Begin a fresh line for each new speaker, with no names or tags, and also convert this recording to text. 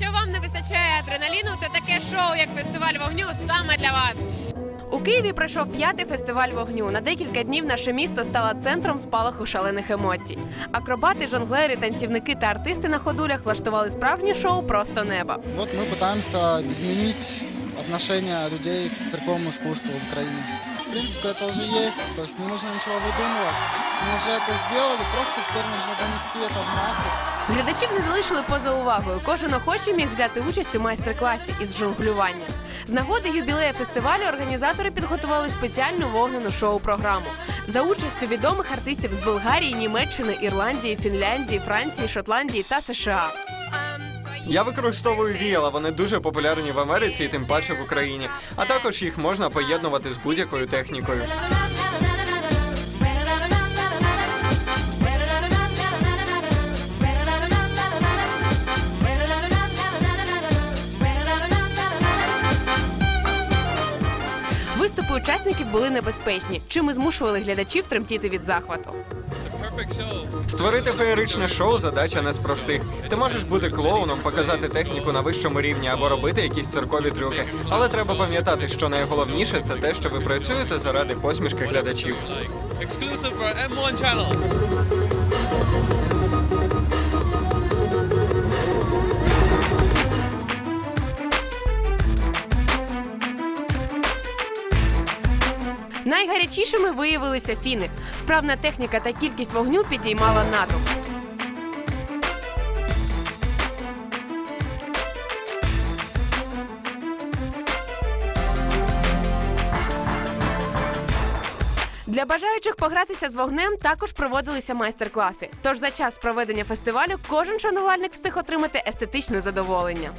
Якщо вам не вистачає адреналіну, то таке шоу, як фестиваль вогню, саме для вас. У Києві пройшов п'ятий фестиваль вогню. На декілька днів наше місто стало центром спалаху шалених емоцій. Акробати, жонглери, танцівники та артисти на ходулях влаштували справжнє шоу просто неба.
Вот мы пытаемся изменить отношение людей к церковному искусству в Украине В принципе, это уже есть, то есть не нужно ничего выдумывать. Мы уже это сделали, просто теперь нужно донести это в массы.
Глядачів не залишили поза увагою. Кожен охочий міг взяти участь у майстер-класі із жонглювання. З нагоди юбілея фестивалю організатори підготували спеціальну вогнену шоу-програму за участю відомих артистів з Болгарії, Німеччини, Ірландії, Фінляндії, Франції, Шотландії та США.
Я використовую віяла, вони дуже популярні в Америці і тим паче в Україні. А також їх можна поєднувати з будь-якою технікою.
Виступи учасників були небезпечні, чим і змушували глядачів тремтіти від захвату.
Створити феєричне шоу задача не з простих. Ти можеш бути клоуном, показати техніку на вищому рівні або робити якісь циркові трюки. Але треба пам'ятати, що найголовніше це те, що ви працюєте заради посмішки глядачів.
exclusive for M1 channel.
Найгарячішими виявилися фіни. Вправна техніка та кількість вогню підіймала натовп. Для бажаючих погратися з вогнем також проводилися майстер-класи. Тож за час проведення фестивалю кожен шанувальник встиг отримати естетичне задоволення.